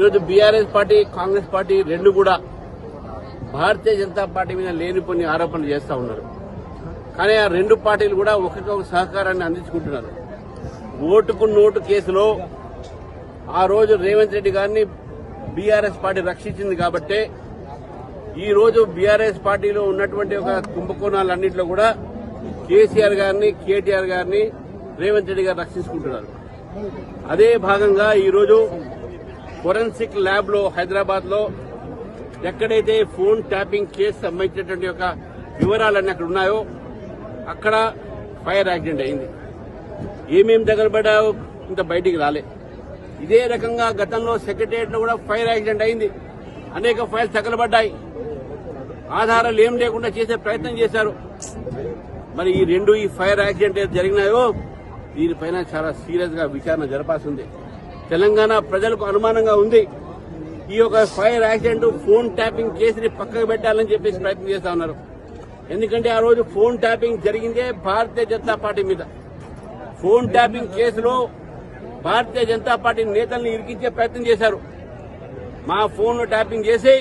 ఈరోజు BRS party Congress party రెండు కూడా భారతీయ జనతా పార్టీ మీద లేని కొన్ని ఆరోపణలు చేస్తా ఉన్నారు. కానీ ఆ రెండు పార్టీలు కూడా ఒకరికొక సహకారాన్ని అందించుకుంటున్నారు. ఓటుకు నోటు కేసులో ఆ రోజు రేవంత్ రెడ్డి గారిని బీఆర్ఎస్ పార్టీ రక్షించింది కాబట్టే ఈ రోజు బీఆర్ఎస్ పార్టీలో ఉన్నటువంటి ఒక కుంభకోణాలన్నింటిలో కూడా కేసీఆర్ గారిని కేటీఆర్ గారిని రేవంత్ రెడ్డి గారు రక్షించుకుంటున్నారు. అదే భాగంగా ఈరోజు ఫోరెన్సిక్ ల్యాబ్లో హైదరాబాద్లో ఎక్కడైతే ఫోన్ ట్యాపింగ్ కేసు సంబంధించినటువంటి యొక్క వివరాలన్నీ అక్కడ ఉన్నాయో అక్కడ ఫైర్ యాక్సిడెంట్ అయింది. ఏమేం తగలబడ్డాయో ఇంత బయటికి రాలే. ఇదే రకంగా గతంలో సెక్రటరియట్లో కూడా ఫైర్ యాక్సిడెంట్ అయింది. అనేక ఫైల్స్ తగలబడ్డాయి. ఆధారాలు ఏం లేకుండా చేసే ప్రయత్నం చేశారు. మరి ఈ రెండు ఈ ఫైర్ యాక్సిడెంట్ ఏది జరిగినాయో దీనిపైన చాలా సీరియస్గా విచారణ జరపాల్సిందే తెలంగాణ ప్రజలకు అనుమానంగా ఉంది. ఈ యొక్క ఫైర్ యాక్సిడెంట్ ఫోన్ ట్యాపింగ్ కేసుని పక్కకు పెట్టాలని చెప్పేసి ప్రయత్నం చేస్తా ఉన్నారు. ఎందుకంటే ఆ రోజు ఫోన్ ట్యాపింగ్ జరిగిందే భారతీయ జనతా పార్టీ మీద. ఫోన్ ట్యాపింగ్ కేసులో భారతీయ జనతా పార్టీ నేతల్ని ఇరికించే ప్రయత్నం చేశారు. మా ఫోన్ ట్యాపింగ్ చేసి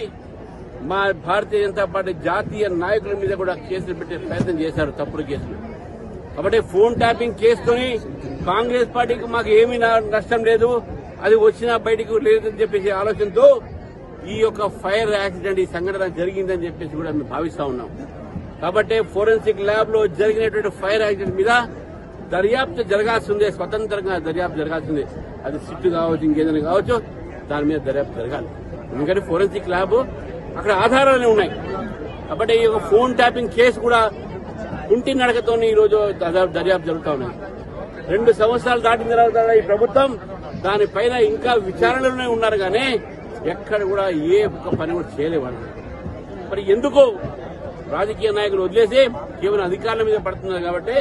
మా భారతీయ జనతా పార్టీ జాతీయ నాయకుల మీద కూడా కేసులు పెట్టే ప్రయత్నం చేశారు తప్పుడు కేసులు. కాబట్టి ఫోన్ ట్యాపింగ్ కేసుతోని కాంగ్రెస్ పార్టీకి మాకు ఏమీ నా- నష్టం లేదు. అది వచ్చినా బయటకు లేదని చెప్పేసి ఆలోచనతో ఈ యొక్క ఫైర్ యాక్సిడెంట్ ఈ సంఘటన జరిగిందని చెప్పేసి కూడా మేము భావిస్తా ఉన్నాం. కాబట్టి ఫోరెన్సిక్ ల్యాబ్లో జరిగినటువంటి ఫైర్ యాక్సిడెంట్ మీద దర్యాప్తు జరగాల్సిందే స్వతంత్రంగా దర్యాప్తు జరగాల్సిందే. అది సిట్టు కావచ్చు ఇంకేదైనా కావచ్చు దాని మీద దర్యాప్తు జరగాలి. ఎందుకంటే ఫోరెన్సిక్ ల్యాబ్ అక్కడ ఆధారాలు ఉన్నాయి. కాబట్టి ఈ యొక్క ఫోన్ ట్యాపింగ్ కేసు కూడా కుంటి నడకతోనే ఈ రోజు దర్యాప్తు జరుగుతా ఉన్నాయి రెండు సంవత్సరాలు దాటిన తర్వాత ఈ ప్రభుత్వం దానిపైన ఇంకా విచారణలోనే ఉన్నారు కానీ ఎక్కడ కూడా ఏ ఒక్క పని కూడా చేయలేవారు మరి ఎందుకు రాజకీయ నాయకులు వదిలేసి కేవలం అధికారుల మీద పడుతున్నారు కాబట్టి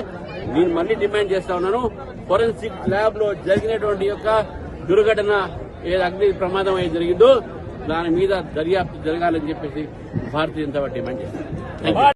నేను మళ్ళీ డిమాండ్ చేస్తా ఉన్నాను. ఫోరెన్సిక్ ల్యాబ్లో జరిగినటువంటి యొక్క దుర్ఘటన ఏది అగ్ని ప్రమాదం అయితే జరిగిందో దాని మీద దర్యాప్తు జరగాలని చెప్పేసి భారతీయ జనతా పార్టీ డిమాండ్ చేస్తారు